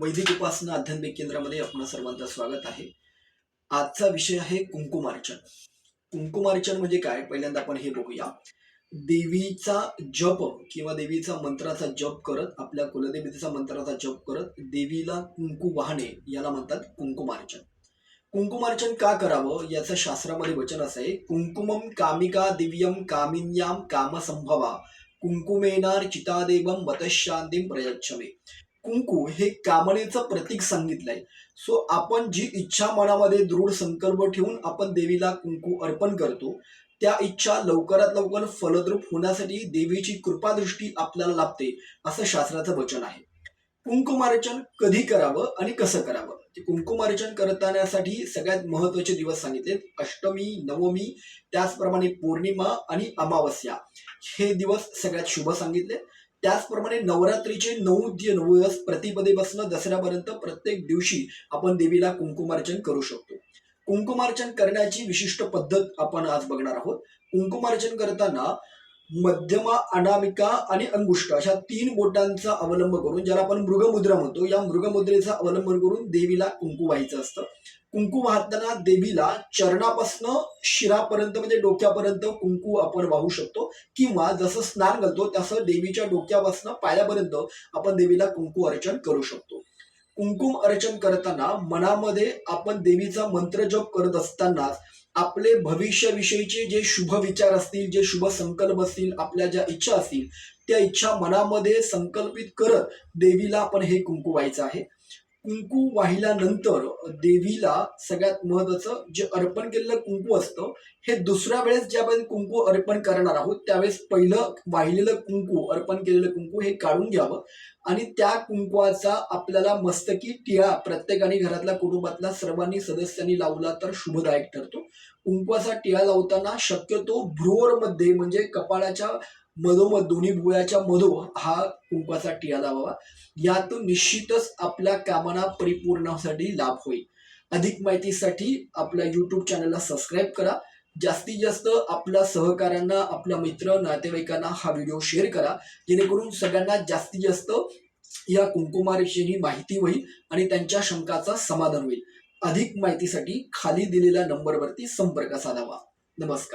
वैदिक उपासना आध्यात्मिक केंद्रामध्ये आपण सर्वांचं स्वागत आहे. आजचा विषय आहे कुंकुमार्चन. कुंकुमार्चन म्हणजे काय? पहिल्यांदा आपण हे बघूया. देवीचा जप किंवा देवीचा मंत्राचा जप करत आपल्या कुलदेवीचा मंत्राचा जप करत देवीला कुंकू वाहणे याला म्हणतात कुंकुमार्चन. कुंकुमार्चन का करावं? याचं शास्त्रामध्ये वचन असं आहे कुंकुमम कामिका दिव्यम कामिन्याम कामसंभवा कुंकुमेनार चितादेवम मतशांतीम प्रयच्छमे. कुंकू हे कामनेचं प्रतीक सांगितलंय. सो आपण जी इच्छा मनामध्ये दृढ संकल्प ठेवून आपण देवीला कुंकू अर्पण करतो त्या इच्छा लवकरात लवकर फलद्रूप होण्यासाठी देवीची कृपादृष्टी आपल्याला लाभते असं शास्त्राचं वचन आहे. कुंकुमार्चन कधी करावं आणि कसं करावं? ते कुंकुमार्चन करतानासाठी सगळ्यात महत्त्वाचे दिवस सांगितले अष्टमी नवमी त्याचप्रमाणे पौर्णिमा आणि अमावस्या. हे दिवस सगळ्यात शुभ सांगितले. त्याचप्रमाणे नवरात्रीचे नऊ दि- दिवस प्रतिपदेपासून दसऱ्यापर्यंत प्रत्येक दिवशी आपण देवीला कुंकुमार्चन करू शकतो. कुंकुमार्चन करण्याची विशिष्ट पद्धत आपण आज बघणार आहोत. कुंकुमार्चन करताना मध्यमा अनामिका आणि अंगुष्ट अशा तीन बोटांचा अवलंब करून ज्याला आपण मृगमुद्रा म्हणतो या मृगमुद्रेचा अवलंब करून देवीला कुंकू व्हायचं असतं. कुंकू वाहताना देवीला चरणापासनं शिरापर्यंत म्हणजे डोक्यापर्यंत कुंकू आपण वाहू शकतो. किंवा जसं स्नान घालतो तसं देवीच्या डोक्यापासून पायापर्यंत आपण देवीला कुंकू अर्चन करू शकतो. कुंकुम अर्चन करताना मनामध्ये आपण देवीचा मंत्र जप करत असतानाच आपले भविष्याविषयीचे जे शुभ विचार असतील जे शुभ संकल्प असतील आपल्या ज्या इच्छा असतील त्या इच्छा मनामध्ये संकल्पित करत देवीला आपण हे कुंकू व्हायचं आहे. कुंकू वाहिल्यानंतर देवीला सगळ्यात महत्वाचं जे अर्पण केलेलं कुंकू असतं हे दुसऱ्या वेळेस ज्या वेळेस कुंकू अर्पण करणार आहोत त्यावेळेस पहिलं वाहिलेलं कुंकू अर्पण केलेलं कुंकू हे काढून घ्यावं. आणि त्या कुंकवाचा आपल्याला मस्तकी टिळा प्रत्येकाने घरातल्या कुटुंबातल्या सर्वांनी सदस्यांनी लावला तर शुभदायक ठरतो. कुंकवाचा टिळा लावताना शक्यतो भ्रोरमध्ये म्हणजे कपाळाच्या मधोमध दोन्ही भुवयाच्या मधो हा कुंकवाचा टिळा लावावा यातून निश्चितच आपल्या कामना परिपूर्णासाठी लाभ होईल. अधिक माहितीसाठी आपल्या यूट्यूब चॅनलला सबस्क्राईब करा. जास्तीत जास्त आपल्या सहकाऱ्यांना आपल्या मित्र नातेवाईकांना हा व्हिडिओ शेअर करा. जेणेकरून सगळ्यांना जास्तीत जास्त या कुंकुमाविषयी माहिती होईल आणि त्यांच्या शंकाचा समाधान होईल. अधिक माहितीसाठी खाली दिलेल्या नंबरवरती संपर्क साधावा. नमस्कार.